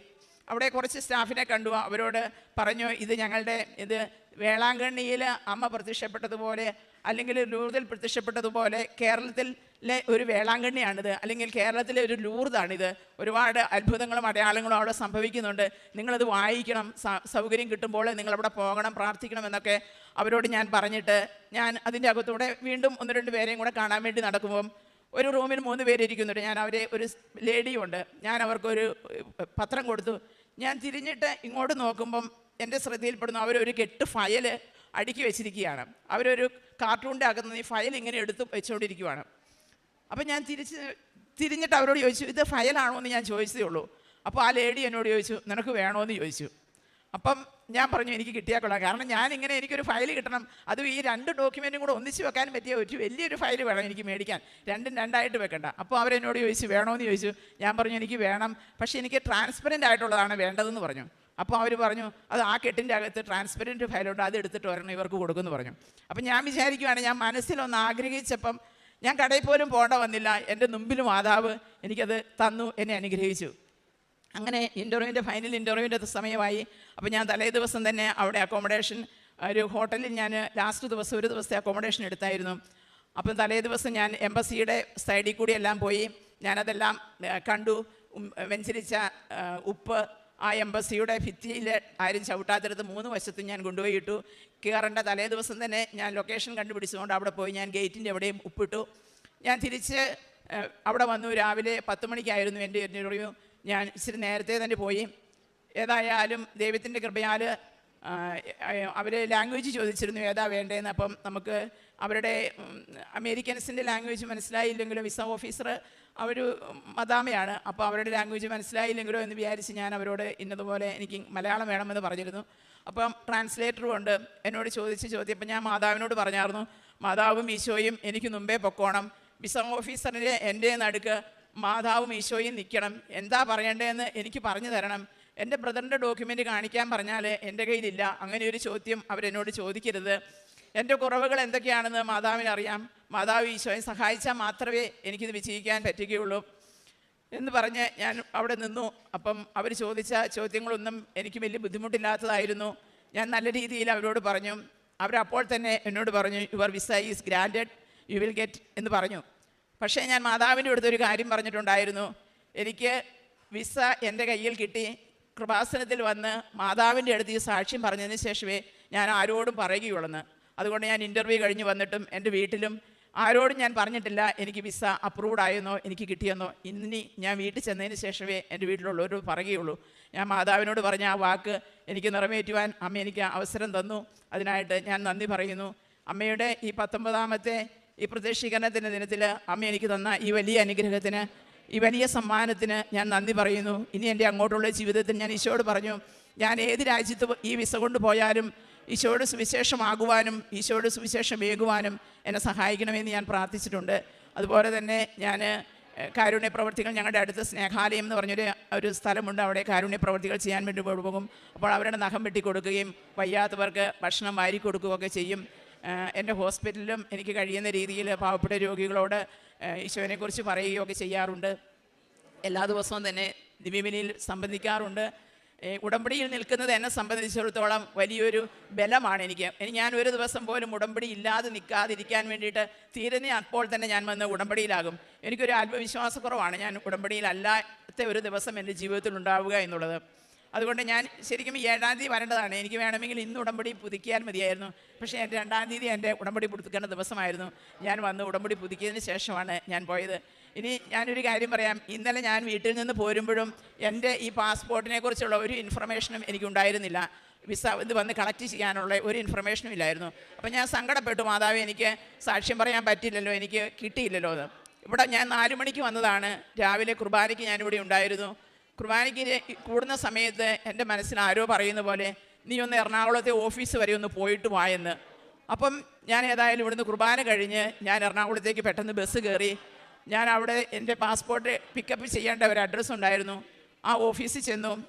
അവിടെ കുറച്ച് സ്റ്റാഫിനെ കണ്ടു. അവരോട് പറഞ്ഞു ഇത് ഞങ്ങളുടെ ഇത് വേളാങ്കണ്ണിയിൽ അമ്മ പ്രത്യക്ഷപ്പെട്ടതുപോലെ അല്ലെങ്കിൽ ലൂർദിൽ പ്രത്യക്ഷപ്പെട്ടതുപോലെ കേരളത്തിലെ ഒരു വേളാങ്കണ്ണിയാണിത്. അല്ലെങ്കിൽ കേരളത്തിലെ ഒരു ലൂർദാണിത്. ഒരുപാട് അത്ഭുതങ്ങളും അടയാളങ്ങളും അവിടെ സംഭവിക്കുന്നുണ്ട്. നിങ്ങളത് വായിക്കണം. സൗകര്യം കിട്ടുമ്പോൾ നിങ്ങളവിടെ പോകണം പ്രാർത്ഥിക്കണം എന്നൊക്കെ അവരോട് ഞാൻ പറഞ്ഞിട്ട് ഞാൻ അതിന്റെ അകത്തൂടെ വീണ്ടും ഒന്ന് രണ്ട് പേരെയും കൂടെ കാണാൻ വേണ്ടി നടക്കുമ്പം ഒരു റൂമിൽ മൂന്ന് പേര് ഇരിക്കുന്നുണ്ട്. ഞാൻ അവരെ ഒരു ലേഡിയുണ്ട്. ഞാൻ അവർക്കൊരു പത്രം കൊടുത്തു. ഞാൻ തിരിഞ്ഞിട്ട് ഇങ്ങോട്ട് നോക്കുമ്പം എന്റെ ശ്രദ്ധയിൽപ്പെടുന്നു. അവരൊരു കെട്ട് ഫയൽ അടുക്കി വെച്ചിരിക്കുകയാണ്. അവരൊരു കാർട്ടൂണിന്റെ അകത്ത് നിന്ന് ഈ ഫയൽ ഇങ്ങനെ എടുത്ത് വെച്ചുകൊണ്ടിരിക്കുവാണ് അപ്പം ഞാൻ തിരിച്ച് തിരിഞ്ഞിട്ട് അവരോട് ചോദിച്ചു ഇത് ഫയലാണോ? എന്ന് ഞാൻ ചോദിച്ചതേ ഉള്ളൂ. അപ്പോൾ ആ ലേഡി എന്നോട് ചോദിച്ചു നിനക്ക് വേണോ? എന്ന് ചോദിച്ചു. അപ്പം ഞാൻ പറഞ്ഞു എനിക്ക് കിട്ടിയാൽ കൊള്ളാം കാരണം ഞാൻ എനിക്കൊരു ഫയൽ കിട്ടണം. അതും ഈ രണ്ട് ഡോക്യുമെന്റും കൂടെ ഒന്നിച്ച് വെക്കാൻ പറ്റിയ ഒരു വലിയൊരു ഫയൽ വേണം എനിക്ക് മേടിക്കാൻ. രണ്ടും രണ്ടായിട്ട് വെക്കണ്ട. അപ്പോൾ അവരെന്നോട് ചോദിച്ചു വേണമെന്ന് ചോദിച്ചു. ഞാൻ പറഞ്ഞു എനിക്ക് വേണം. പക്ഷേ എനിക്ക് ട്രാൻസ്പെറന്റ് ആയിട്ടുള്ളതാണ് വേണ്ടതെന്ന് പറഞ്ഞു. അപ്പോൾ അവർ പറഞ്ഞു അത് ആ കെട്ടിന്റെ അകത്ത് ട്രാൻസ്പെറന്റ് ഫയലുണ്ട് അത് എടുത്തിട്ട് ഒരെണ്ണം ഇവർക്ക് കൊടുക്കുമെന്ന് പറഞ്ഞു. അപ്പം ഞാൻ വിചാരിക്കുവാണ് ഞാൻ മനസ്സിലൊന്ന് ആഗ്രഹിച്ചപ്പം ഞാൻ കടയിൽ പോലും പോകേണ്ട വന്നില്ല. എന്റെ മുമ്പിൽ മാതാവ് എനിക്കത് തന്നു എന്നെ അനുഗ്രഹിച്ചു. അങ്ങനെ ഇന്റർവ്യൂവിന്റെ ഫൈനൽ ഇന്റർവ്യൂവിന്റെ സമയമായി. അപ്പോൾ ഞാൻ തലേ ദിവസം തന്നെ അവിടെ അക്കോമഡേഷൻ ഒരു ഹോട്ടലിൽ ഞാൻ ലാസ്റ്റ് ദിവസം ഒരു ദിവസത്തെ അക്കോമഡേഷൻ എടുത്തായിരുന്നു. അപ്പം തലേ ദിവസം ഞാൻ എംബസിയുടെ സൈഡിൽ കൂടി എല്ലാം പോയി. ഞാനതെല്ലാം കണ്ടു. വെഞ്ചരിച്ച ഉപ്പ് ആ എംബസിയുടെ ഭിത്തിയിൽ ആരും ചവിട്ടാത്തരുത് മൂന്ന് വശത്തും ഞാൻ കൊണ്ടുപോയി ഇട്ടു. കയറേണ്ട തലേ ദിവസം തന്നെ ഞാൻ ലൊക്കേഷൻ കണ്ടുപിടിച്ചുകൊണ്ട് അവിടെ പോയി ഞാൻ ഗേറ്റിന്റെ എവിടെയും ഉപ്പിട്ടു. ഞാൻ തിരിച്ച് അവിടെ വന്നു. രാവിലെ പത്ത് മണിക്കായിരുന്നു എന്റെ ഇന്റർവ്യൂ ഞാൻ ഇച്ചിരി നേരത്തെ തന്നെ പോയി. ഏതായാലും ദൈവത്തിന്റെ കൃപയാൽ അവർ ലാംഗ്വേജ് ചോദിച്ചിരുന്നു ഏതാ വേണ്ടതെന്ന് അപ്പം നമുക്ക് അവരുടെ അമേരിക്കൻസിന്റെ ലാംഗ്വേജ് മനസ്സിലായില്ലെങ്കിലും വിസ ഓഫീസർ അവർ മദാമയാണ്. അപ്പോൾ അവരുടെ ലാംഗ്വേജ് മനസ്സിലായില്ലെങ്കിലോ എന്ന് വിചാരിച്ച് ഞാൻ അവരോട് ഇന്നതുപോലെ എനിക്ക് മലയാളം വേണമെന്ന് പറഞ്ഞിരുന്നു. അപ്പം ട്രാൻസ്ലേറ്ററും ഉണ്ട്. എന്നോട് ചോദിച്ച് ചോദ്യം ഞാൻ മാതാവിനോട് പറഞ്ഞായിരുന്നു. മാതാവും ഈശോയും എനിക്ക് മുമ്പേ പൊക്കോണം. വിസ ഓഫീസറിന്റെ എന്റെ നടുക്ക് മാതാവും ഈശോയും നിൽക്കണം. എന്താ പറയേണ്ടതെന്ന് എനിക്ക് പറഞ്ഞു തരണം. എന്റെ ബ്രദറിന്റെ ഡോക്യുമെന്റ് കാണിക്കാൻ പറഞ്ഞാൽ എന്റെ കയ്യിലില്ല. അങ്ങനെ ഒരു ചോദ്യം അവരെന്നോട് ചോദിക്കരുത്. എന്റെ കുറവുകൾ എന്തൊക്കെയാണെന്ന് മാതാവിനറിയാം. മാതാവ് ഈശോയെ സഹായിച്ചാൽ മാത്രമേ എനിക്കിത് വിജയിക്കാൻ പറ്റുകയുള്ളൂ എന്ന് പറഞ്ഞ് ഞാൻ അവിടെ നിന്നു. അപ്പം അവർ ചോദിച്ച ചോദ്യങ്ങളൊന്നും എനിക്ക് വലിയ ബുദ്ധിമുട്ടില്ലാത്തതായിരുന്നു. ഞാൻ നല്ല രീതിയിൽ അവരോട് പറഞ്ഞു. അവരപ്പോൾ തന്നെ എന്നോട് പറഞ്ഞു your visa is granted you will get എന്ന് പറഞ്ഞു. പക്ഷേ ഞാൻ മാതാവിന്റെ അടുത്തൊരു കാര്യം പറഞ്ഞിട്ടുണ്ടായിരുന്നു. എനിക്ക് വിസ എന്റെ കയ്യിൽ കിട്ടി. കൃപാസനത്തിൽ വന്ന് മാതാവിന്റെ അടുത്ത് ഈ സാക്ഷ്യം പറഞ്ഞതിന് ശേഷമേ ഞാൻ ആരോടും പറയുകയുള്ളെന്ന്. അതുകൊണ്ട് ഞാൻ ഇന്റർവ്യൂ കഴിഞ്ഞ് വന്നിട്ടും എന്റെ വീട്ടിലും ആരോടും ഞാൻ പറഞ്ഞിട്ടില്ല എനിക്ക് വിസ അപ്രൂവ്ഡ് ആയെന്നോ എനിക്ക് കിട്ടിയെന്നോ. ഇനി ഞാൻ വീട്ടിൽ ചെന്നതിന് ശേഷമേ എന്റെ വീട്ടിലുള്ളവരോട് പറയുകയുള്ളൂ. ഞാൻ മാതാവിനോട് പറഞ്ഞ ആ വാക്ക് എനിക്ക് നിറവേറ്റുവാൻ അമ്മ എനിക്ക് അവസരം തന്നു. അതിനായിട്ട് ഞാൻ നന്ദി പറയുന്നു. അമ്മയുടെ ഈ പത്തൊമ്പതാമത്തെ ഈ പ്രത്യക്ഷീകരണത്തിന്റെ ദിനത്തിൽ അമ്മ എനിക്ക് തന്ന ഈ വലിയ അനുഗ്രഹത്തിന് ഈ വലിയ സമ്മാനത്തിന് ഞാൻ നന്ദി പറയുന്നു. ഇനി എന്റെ അങ്ങോട്ടുള്ള ജീവിതത്തിൽ ഞാൻ ഈശോയോട് പറഞ്ഞു ഞാൻ ഏത് രാജ്യത്ത് ഈ വിസ കൊണ്ട് പോയാലും ഈശോയുടെ സുവിശേഷമാകുവാനും ഈശോയുടെ സുവിശേഷമേകുവാനും എന്നെ സഹായിക്കണമെന്ന് ഞാൻ പ്രാർത്ഥിച്ചിട്ടുണ്ട്. അതുപോലെ തന്നെ ഞാൻ കാരുണ്യ പ്രവർത്തികൾ ഞങ്ങളുടെ അടുത്ത് സ്നേഹാലയം എന്ന് പറഞ്ഞൊരു ഒരു സ്ഥലമുണ്ട്. അവിടെ കാരുണ്യ പ്രവർത്തികൾ ചെയ്യാൻ വേണ്ടി പോകും. അപ്പോൾ അവരുടെ നഖം വെട്ടി കൊടുക്കുകയും വയ്യാത്തവർക്ക് ഭക്ഷണം വാരി കൊടുക്കുകയൊക്കെ ചെയ്യും. എന്റെ ഹോസ്പിറ്റലിലും എനിക്ക് കഴിയുന്ന രീതിയിൽ പാവപ്പെട്ട രോഗികളോട് ഈശോനെക്കുറിച്ച് പറയുകയൊക്കെ ചെയ്യാറുണ്ട്. എല്ലാ ദിവസവും തന്നെ ദിവ്യബലിയിൽ സംബന്ധിക്കാറുണ്ട്. ഉടമ്പടിയിൽ നിൽക്കുന്നത് എന്നെ സംബന്ധിച്ചിടത്തോളം വലിയൊരു ബലമാണ് എനിക്ക്. ഇനി ഞാൻ ഒരു ദിവസം പോലും ഉടമ്പടി ഇല്ലാതെ നിൽക്കാതിരിക്കാൻ വേണ്ടിയിട്ട് തീരുന്ന അപ്പോൾ തന്നെ ഞാൻ വന്ന് ഉടമ്പടിയിലാകും. എനിക്കൊരു ആത്മവിശ്വാസക്കുറവാണ് ഞാൻ ഉടമ്പടിയിലല്ലാത്ത ഒരു ദിവസം എന്റെ ജീവിതത്തിൽ ഉണ്ടാവുക എന്നുള്ളത്. അതുകൊണ്ട് ഞാൻ ശരിക്കും ഏഴാം തീയതി വരേണ്ടതാണ്. എനിക്ക് വേണമെങ്കിൽ ഇന്ന് ഉടമ്പടി പുതുക്കിയാൽ മതിയായിരുന്നു. പക്ഷേ എന്റെ രണ്ടാം തീയതി എന്റെ ഉടമ്പടി പുതുക്കേണ്ട ദിവസമായിരുന്നു. ഞാൻ വന്ന് ഉടമ്പടി പുതുക്കിയതിന് ശേഷമാണ് ഞാൻ പോയത്. ഇനി ഞാനൊരു കാര്യം പറയാം. ഇന്നലെ ഞാൻ വീട്ടിൽ നിന്ന് പോരുമ്പോഴും എന്റെ ഈ പാസ്പോർട്ടിനെ കുറിച്ചുള്ള ഒരു ഇൻഫർമേഷനും എനിക്കുണ്ടായിരുന്നില്ല. വിസ ഇത് വന്ന് കളക്ട് ചെയ്യാനുള്ള ഒരു ഇൻഫർമേഷനും ഇല്ലായിരുന്നു. അപ്പോൾ ഞാൻ സങ്കടപ്പെട്ടു. മാതാവ് എനിക്ക് സാക്ഷ്യം പറയാൻ പറ്റില്ലല്ലോ. എനിക്ക് കിട്ടിയില്ലല്ലോ അത്. ഇവിടെ ഞാൻ നാല് മണിക്ക് വന്നതാണ്. രാവിലെ കുർബാനയ്ക്ക് ഞാനിവിടെ ഉണ്ടായിരുന്നു. കുർബാനയ്ക്ക് കൂടുന്ന സമയത്ത് എന്റെ മനസ്സിന് ആരോ പറയുന്ന പോലെ നീ ഒന്ന് എറണാകുളത്തെ ഓഫീസ് വരെ ഒന്ന് പോയിട്ട് വായെന്ന് അപ്പം ഞാൻ ഏതായാലും ഇവിടുന്ന് കുർബാന കഴിഞ്ഞ് ഞാൻ എറണാകുളത്തേക്ക് പെട്ടെന്ന് ബസ് കയറി. ഞാൻ അവിടെ എന്റെ പാസ്പോർട്ട് പിക്കപ്പ് ചെയ്യേണ്ട ഒരു അഡ്രസ്സ് ഉണ്ടായിരുന്നു. ആ ഓഫീസിൽ ചെന്നു.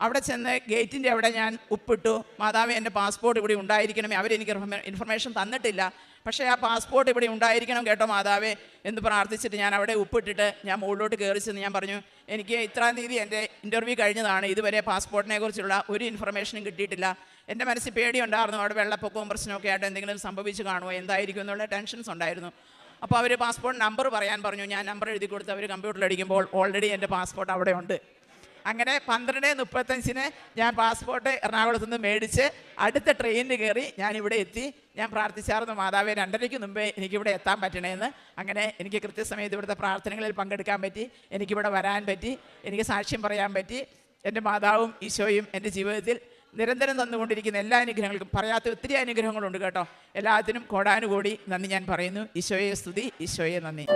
അവിടെ ചെന്ന് ഗേറ്റിന്റെ അവിടെ ഞാൻ ഉപ്പിട്ടു. മാതാവ് എന്റെ പാസ്പോർട്ട് ഇവിടെ ഉണ്ടായിരിക്കണമേ. അവരെനിക്ക് ഇൻഫർമേഷൻ തന്നിട്ടില്ല. പക്ഷേ ആ പാസ്പോർട്ട് ഇവിടെ ഉണ്ടായിരിക്കണം കേട്ടോ മാതാവേ എന്ന് പ്രാർത്ഥിച്ചിട്ട് ഞാൻ അവിടെ ഉപ്പിട്ടിട്ട് ഞാൻ മുകളിലോട്ട് കയറി ചെന്ന് ഞാൻ പറഞ്ഞു എനിക്ക് ഇത്രാം തീയതി എന്റെ ഇന്റർവ്യൂ കഴിഞ്ഞതാണ്. ഇതുവരെ പാസ്പോർട്ടിനെ കുറിച്ചുള്ള ഒരു ഇൻഫർമേഷനും കിട്ടിയിട്ടില്ല. എന്റെ മനസ്സിൽ പേടിയുണ്ടായിരുന്നു. അവിടെ വെള്ളപ്പൊക്കവും പ്രശ്നമൊക്കെ ആയിട്ട് എന്തെങ്കിലും സംഭവിച്ചു കാണുമോ? എന്തായിരിക്കും എന്നുള്ള ടെൻഷൻസ് ഉണ്ടായിരുന്നു. അപ്പോൾ അവർ പാസ്പോർട്ട് നമ്പർ പറയാൻ പറഞ്ഞു. ഞാൻ നമ്പർ എഴുതി കൊടുത്ത് അവർ കമ്പ്യൂട്ടറിൽ അടിക്കുമ്പോൾ ഓൾറെഡി എന്റെ പാസ്പോർട്ട് അവിടെ ഉണ്ട്. അങ്ങനെ പന്ത്രണ്ട് മുപ്പത്തഞ്ചിന് ഞാൻ പാസ്പോർട്ട് എറണാകുളത്ത് നിന്ന് മേടിച്ച് അടുത്ത ട്രെയിനിന് കയറി ഞാൻ ഇവിടെ എത്തി. ഞാൻ പ്രാർത്ഥിച്ചായിരുന്നു മാതാവ് രണ്ടരയ്ക്ക് മുമ്പേ എനിക്കിവിടെ എത്താൻ പറ്റണേന്ന്. അങ്ങനെ എനിക്ക് കൃത്യസമയത്ത് ഇവിടുത്തെ പ്രാർത്ഥനകളിൽ പങ്കെടുക്കാൻ പറ്റി എനിക്കിവിടെ വരാൻ പറ്റി എനിക്ക് സാക്ഷ്യം പറയാൻ പറ്റി. എന്റെ മാതാവും ഈശോയും എന്റെ ജീവിതത്തിൽ നിരന്തരം തന്നുകൊണ്ടിരിക്കുന്ന എല്ലാ അനുഗ്രഹങ്ങൾക്കും പറയാത്ത ഒത്തിരി അനുഗ്രഹങ്ങളുണ്ട് കേട്ടോ. എല്ലാത്തിനും കോടാനുകൂടി നന്ദി ഞാൻ പറയുന്നു. ഈശോയെ സ്തുതി ഈശോയെ നന്ദി.